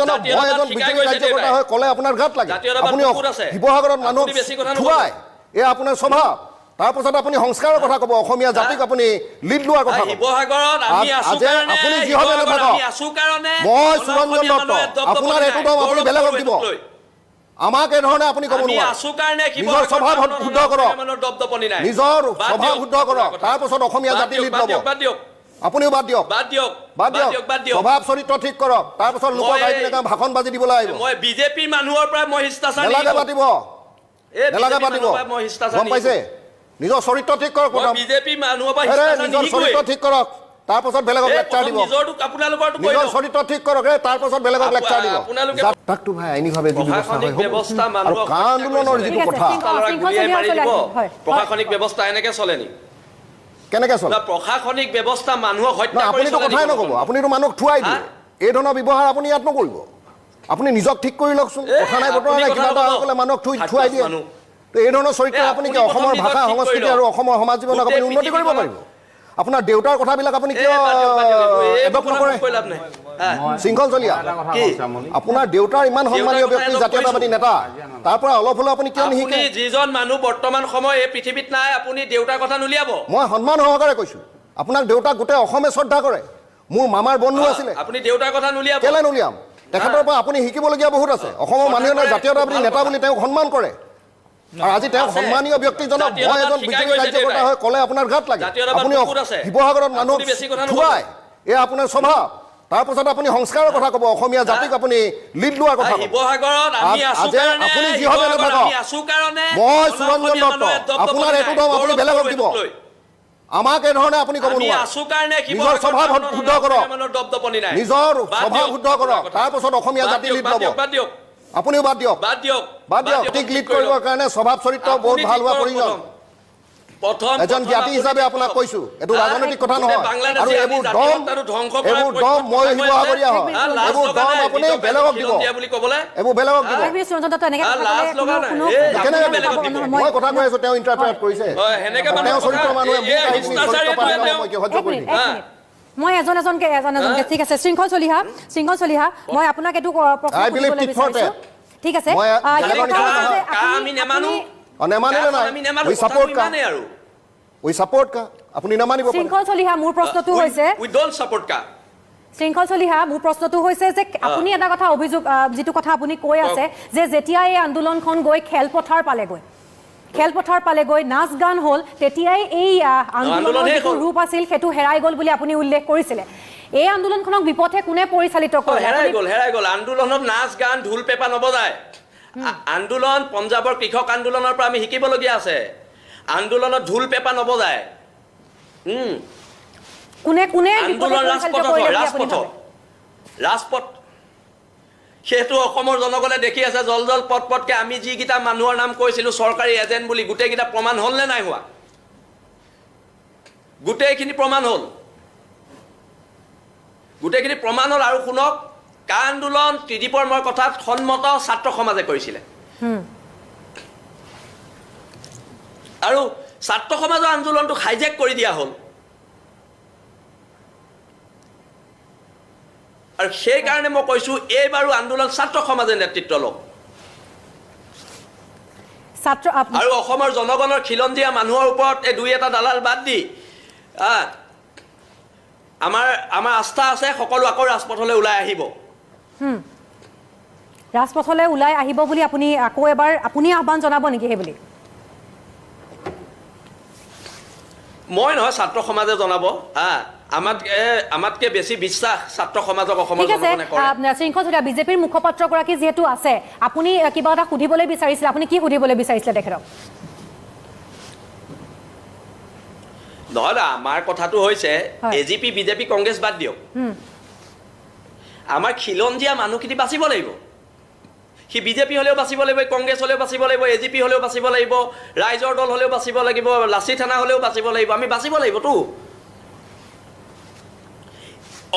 জনক জাতীয় মই এজন বিজেপি কাৰ্যকৰ্তা হৈ ক'লে আপোনাৰ গাত লাগে। আপুনি শিৱসাগৰত মানুহ আপুনি বেছি কথা নক'ব। থুৱাই এয়া আপোনাৰ স্বভাৱ। তাৰপাছত আপুনি সংস্কাৰৰ কথা ক'ব অসমীয়া জাতিক আপুনি লিড লোৱাৰ কথা আপুনি যি নাথাকক। আমি আছো কাৰণে মই সুৰঞ্জন দত্ত। আপোনাৰ এইটো দম আপুনি বেলেগক দিব। আমাক এই ধৰণে আপুনি ক'ব নোৱাৰে। নিজৰ স্বভাৱ শুদ্ধ কৰক। নিজৰ স্বভাৱ শুদ্ধ কৰক। তাৰপাছত অসমীয়া জাতি লিড ল'ব। আপুনিও বাদ দিয়ক। বাদ দিয়ক। বাদ দিয়ক। বাদ দিয়ক স্বভাৱ চৰিত্ৰ ঠিক কৰক। তাৰপাছত লোকক মই- আহি তেনেকৈ ভাষণ বাজি দিবলৈ আহিব মই বিজেপি মানুহৰ পৰা মই শিষ্টাচাৰ নেলাগে পাতিব। নেলাগে পাতিব। গম পাইছে? নিজৰ চৰিত্ৰ ঠিক কৰক মই বিজেপি মানুহৰ পৰা নিজৰ। চৰিত্ৰ ঠিক কৰক। তাৰপাছত বেলেগক এই লেকচাৰ দিব। নিজৰটো আপোনালোকৰটো কৈ নিজৰ। চৰিত্ৰ ঠিক কৰক ৰে তাৰপাছত বেলেগক আপো- লেকচাৰ দিব। আপোনালোকে- জাতকটো ভাই আইনীভাৱে যি ব্যৱস্থা প্ৰশাসনিক হয় ব্যৱস্থা আৰু কা আন্দোলনৰ। যিটো কথা দিব। প্ৰশাসনিক ব্যৱস্থা এনেকে চলে নি কেনেকে চলে প্ৰশাসনিক ব্যৱস্থা মানুহক হত্যা আপুনিতো কথাই নক'ব? আপুনিতো মানুহক থুৱাই দিয়ে? এই ধৰণৰ ব্যৱহাৰ আপুনি ইয়াত নকৰিব আপুনি নিজক ঠিক কৰি লওকচোন কথা নাই বতৰা নাই কিবা এটা নক'ব। হৈ গ'লে মানুহক থুই থুৱাই দিয়ে এই ধৰণৰ চৰিত্ৰ আপুনি কি অসমৰ ভাষা সংস্কৃতি। আৰু অসমৰ সমাজ জীৱনক আপুনি উন্নতি কৰিব পাৰিব আপোনাৰ দেউতাৰ কথাবিলাক আপুনি কিয় এডপ্ট নকৰে? শৃংখল চলিয়া কি? আপোনাৰ দেউতাৰ ইমান সন্মানীয় ব্যক্তি জাতীয়তাবাদী নেতা। তাৰ পৰা অলপ হ'লেও আপুনি কিয় নিশিকে? যিজন মানুহ বৰ্তমান সময় এই পৃথিৱীত নাই আপুনি দেউতাৰ কথা নুলিয়াব। মই সন্মান সহকাৰে কৈছো। আপোনাক দেউতাক গোটেই অসমে শ্ৰদ্ধা কৰে। মোৰ মামাৰ বন্ধু আছিলে। আপুনি দেউতাৰ কথা নুলিয়াব। কেলে নুলিয়াম? তেখেতৰ পৰা আপুনি শিকিবলগীয়া বহুত আছে। অসমৰ মানুহে কৰে, জাতীয়তাবাদী নেতা বুলি তেওঁক সন্মান কৰে। আৰু আজি আছে। সন্মানীয় ব্যক্তিজনক মই এজন বিজেপি কাৰ্যকৰ্তা। হৈ ক'লে আপোনাৰ গাত লাগে। আপুনি শিৱসাগৰত মানুহ আপুনি বেছি কথা নক'ব। থুৱাই এয়া আপোনাৰ স্বভাৱ। তাৰপাছত আপুনি সংস্কাৰৰ কথা ক'ব অসমীয়া জাতিক আপুনি লিড লোৱাৰ কথা আপুনি যি হবে শিৱসাগৰত নাথাকক। আমি আছো কাৰণে মই সুৰঞ্জন দত্ত। আপোনাৰ এইটো দম আপুনি বেলেগক দিব। আমাক এই ধৰণে আপুনি ক'ব নিজৰ স্বভাৱ শুদ্ধ কৰক। নিজৰ স্বভাৱ শুদ্ধ কৰক। তাৰপাছত অসমীয়া জাতি লিড ল'ব। আপুনিও বাদ দিয়ক। বাদ দিয়ক। বাদ দিয়ক। ঠিক লিড কৰিবৰ কাৰণে স্বভাৱ চৰিত্ৰ বহুত ভালো হোৱা প্ৰয়োজন। এজন জ্ঞাতি হিচাপে আপোনাক। কৈছো। এইটো ৰাজনৈতিক কথা নহয়। আৰু এইবোৰ দম এইবোৰ দম মই কৰি শিৱসাগৰীয়া হয়। এইবোৰ দম আপুনি বেলেগক দিব। এইবোৰ বেলেগক দিব? মই- কথা কৈ আছো তেওঁ ইণ্টাৰফেয়াৰ কৰিছে। তেওঁ চৰিত্ৰ মানুহে এই আহি চৰিত্ৰ পাই মই কি সহ্য কৰি দিম মই এজন এজনকে এজন এজনকে ঠিক আছে শৃংখল চলিহা। শৃংখল চলিহা। মই আপোনাক এইটো ঠিক আছে। অ নেমানিলে নাই? উই কা? উই কা? আপুনি নামানিব পাৰে। শৃংখল চলিহা মোৰ প্ৰশ্নটো হৈছে উই ডোন্ট ছাপোৰ্ট কা। শৃংখল চলিহা মোৰ প্ৰশ্নটো হৈছে যে আপুনি এটা কথা অভিযোগ যিটো কথা আপুনি কৈ আছে যে যেতিয়া এই আন্দোলনখন গৈ খেলপথাৰ পালেগৈ খেলপথাৰ পালেগৈ নাচ গান হ'ল তেতিয়াই এই আন্দোলনৰ যিটো ৰূপ আছিল সেইটো হেৰাই গ'ল বুলি আপুনি উল্লেখ কৰিছিলে। এই আন্দোলনখনক বিপথে কোনে পৰিচালিত অ, কৰিলে? হেৰাই গ'ল হেৰাই গ'ল। আন্দোলনত নাচ গান ঢোল পেঁপা নবজায়। আন্দোলন পঞ্জাৱৰ কৃষক আন্দোলনৰ পৰা আমি শিকিবলগীয়া আছে। আন্দোলনত ঢোল পেঁপা নবজায়। কোনে কোনে আন্দোলন ৰাজপথত হয় ৰাজপথত? ৰাজপথ। সেইটো অসমৰ জনগণে দেখি আছে জল জল পট পটকে আমি যিকেইটা মানুহৰ নাম কৈছিলো চৰকাৰী এজেণ্ট বুলি গোটেইকেইটা প্ৰমাণ হ'ল নে নাই হোৱা? গোটেইখিনি প্ৰমাণ হ'ল। গোটেইখিনি প্ৰমাণ হ'ল আৰু শুনক। কা আন্দোলন ত্ৰিদীপৰ মই কথাত সন্মত ছাত্ৰ সমাজে কৰিছিলে আৰু ছাত্ৰ সমাজৰ আন্দোলনটোক হাইজেক কৰি দিয়া হ'ল। আৰু সেইকাৰণে মই কৈছো এইবাৰো আন্দোলন ছাত্ৰ সমাজে নেতৃত্ব লওক। আৰু অসমৰ জনগণৰ খিলঞ্জীয়া মানুহৰ ওপৰত এই দুই এটা দালাল বাদ দি আমাৰ আমাৰ আস্থা আছে সকলো আকৌ ৰাজপথলৈ ওলাই আহিব। ৰাজপথলৈ ওলাই আহিব বুলি আপুনি আকৌ এবাৰ আপুনি আহ্বান জনাব নেকি সেই বুলি? মই নহয় ছাত্ৰ সমাজে জনাব। হা আমাতকে বেছি বিশ্বাস ছাত্ৰ সমাজক অসমৰ শৃংখল বিজেপিৰ মুখপাত্ৰগৰাকী যিহেতু আছে আপুনি কিবা এটা সুধিবলৈ বিচাৰিছিলে আপুনি কি সুধিবলৈ বিচাৰিছিলে তেখেতক? নহয় আমাৰ কথাটো হৈছে। A G P BJP Congress বাদ দিয়ক। আমাৰ খিলঞ্জীয়া মানুহখিনি বাচিব লাগিব? সি বিজেপি হ'লেও বাচিব লাগিব কংগ্ৰেছ হ'লেও বাচিব লাগিব এ জি পি হ'লেও বাচিব লাগিব ৰাইজৰ দল হ'লেও বাচিব লাগিব লাচি থানা হ'লেও বাচিব লাগিব আমি বাচিব লাগিবতো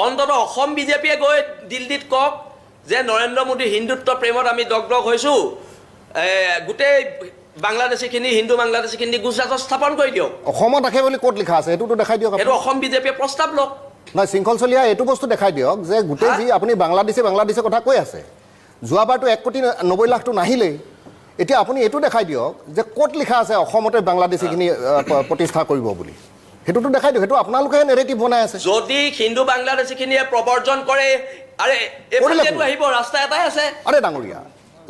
অন্ততঃ অসম বিজেপিয়ে গৈ দিল্লীত কওক যে নৰেন্দ্ৰ মোদীৰ হিন্দুত্ব প্ৰেমত আমি দগদগ হৈছোঁ গোটেই বাংলাদেশীখিনি হিন্দু বাংলাদেশীখিনি গুজৰাটত স্থাপন কৰি দিয়ক। অসমত ৰাখে বুলি ক'ত লিখা আছে? এইটোতো দেখাই দিয়ক। সেইটো অসম বিজেপিয়ে প্ৰস্তাৱ লওক। নহয় শৃংখল চলিহা এইটো বস্তু দেখাই দিয়ক যে গোটেই যি আপুনি বাংলাদেশী বাংলাদেশী কথা কৈ আছে যোৱাবাৰতো এক কোটি নব্বৈ লাখটো নাহিলেই এতিয়া আপুনি এইটো দেখাই দিয়ক যে ক'ত লিখা আছে অসমতে বাংলাদেশীখিনি প্ৰতিষ্ঠা কৰিব বুলি। সেইটোতো দেখাই দিয়ক সেইটো আপোনালোকেহে নেৰেটিভ বনাই আছে। যদি হিন্দু বাংলাদেশীখিনিয়ে প্ৰবৰ্জন কৰে আৰে? আহিব ৰাস্তা এটাই আছে। আৰে ডাঙৰীয়া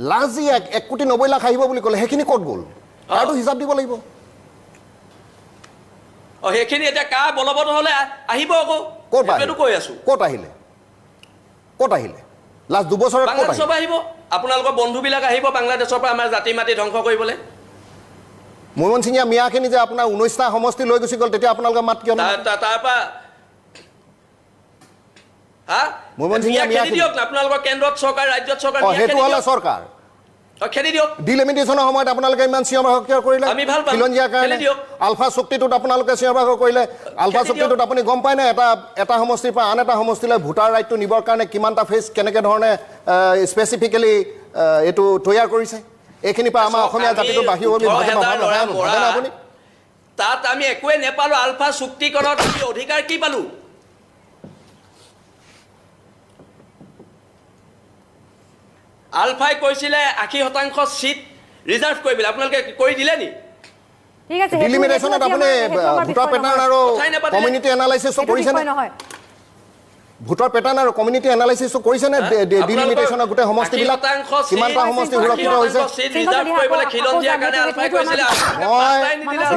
লাষ্ট যি এক কোটি নব্বৈ লাখ আহিব বুলি ক'লে সেইখিনি ক'ত গ'ল? তাৰতো হিচাপ দিব লাগিব? অ সেইখিনি এতিয়া কাৰ বলবৎ হ'লে আহিব আকৌ। ক'ত আহিলে? কৈ আছো। ক'ত আহিলে? ক'ত আহিলে? লাষ্ট দুবছৰত বাংলাদেশৰ পৰা আহিব। আপোনালোকৰ বন্ধুবিলাক আহিব বাংলাদেশৰ পৰা আমাৰ জাতি মাতি ধ্বংস কৰিবলৈ। মৈমনসিঙীয়া মিয়াখিনি যে আপোনাৰ ঊনৈছটা সমষ্টি লৈ গুচি গ'ল তেতিয়া আপোনালোকে মাত কিয় তাৰ পৰা হা? মৈমনসিঙীয়া মিয়া দিয়ক আপোনালোকৰ কেন্দ্ৰত চৰকাৰ ৰাজ্যত চৰকাৰ সেইটো হ'লে চৰকাৰ। খেদি দিয়ক। ডিলিমিটেশ্যনৰ সময়ত আপোনালোকে ইমান চিঞৰ বাখৰ কিয় কৰিলে? আমি ভালো পাম। কাৰণে খেলি আলফা চুক্তিটোত আপোনালোকে চিঞৰ বাখৰ কৰিলে। আলফা চুক্তিটোত আপুনি গম পায়নে এটা এটা সমষ্টিৰ পৰা আন এটা সমষ্টিলৈ ভোটাৰ ৰাইটটো নিবৰ কাৰণে কিমানটা ফেজ কেনেকৈ ধৰণে স্পেচিফিকেলি এইটো তৈয়াৰ কৰিছে? এইখিনিৰ পৰা আমাৰ অসমীয়া জাতিটো বুলি আপুনি? তাত আমি একোৱে নেপালো। আলফা চুক্তিকৰণত আমি অধিকাৰ কি পালো? আলফাই কৈছিলে আশী শতাংশ চিট ৰিজাৰ্ভ কৰিবলৈ আপোনালোকে কৰি দিলে নি? ঠিক আছে সেইটো আপুনি ভোটাৰ পেটাৰ্ণ। আৰু কমিউনিটি এনালাইচিছটো সেইটো কৰিছেনে? ভোটৰ পেটাৰ্ণ আৰু কমিউনিটি এনালাইচিছটো কৰিছেনে? ডিলিমিটেশ্যনৰ গোটেই সমষ্টিবিলাক কিমানটা সমষ্টি সুৰক্ষিত হৈছে?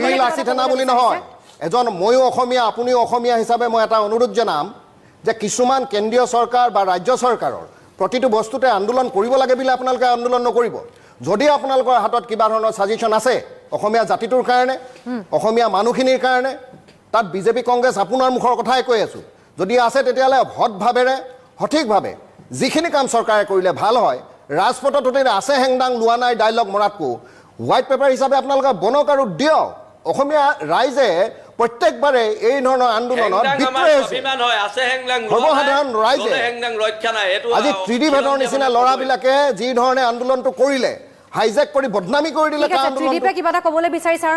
মই আছি থানা বুলি নহয় এজন ময়ো অসমীয়া আপুনিও অসমীয়া হিচাপে মই এটা অনুৰোধ জনাম যে কিছুমান কেন্দ্ৰীয় চৰকাৰ বা ৰাজ্য চৰকাৰৰ প্ৰতিটো বস্তুতে আন্দোলন কৰিব লাগে বুলি আপোনালোকে আন্দোলন নকৰিব। যদি আপোনালোকৰ হাতত কিবা ধৰণৰ ছাজেশ্যন আছে, অসমীয়া জাতিটোৰ কাৰণে, অসমীয়া মানুহখিনিৰ কাৰণে, তাত বিজেপি, কংগ্ৰেছ আপোনাৰ মুখৰ কথাই কৈ আছোঁ। যদি আছে তেতিয়াহ'লে সৎভাৱেৰে সঠিকভাৱে যিখিনি কাম চৰকাৰে কৰিলে ভালো হয়, ৰাজপথত যদি আছে হেংদাং লোৱা নাই, ডাইলগ মৰাতকো, হোৱাইট পেপাৰ হিচাপে আপোনালোকে বনক আৰু দিয়ক। অসমীয়া ৰাইজে প্ৰত্যেকবাৰে এই ধৰণৰ আন্দোলনত বিক্ৰয় হৈছে। সৰ্বসাধাৰণ ৰাইজে আজি ত্ৰিদিভেদৰ নিচিনা ল'ৰাবিলাকে যি ধৰণে আন্দোলনটো কৰিলে হাইজেক কৰি বদনামী কৰি দিলে কিবা এটা ক'বলৈ বিচাৰিছে আৰু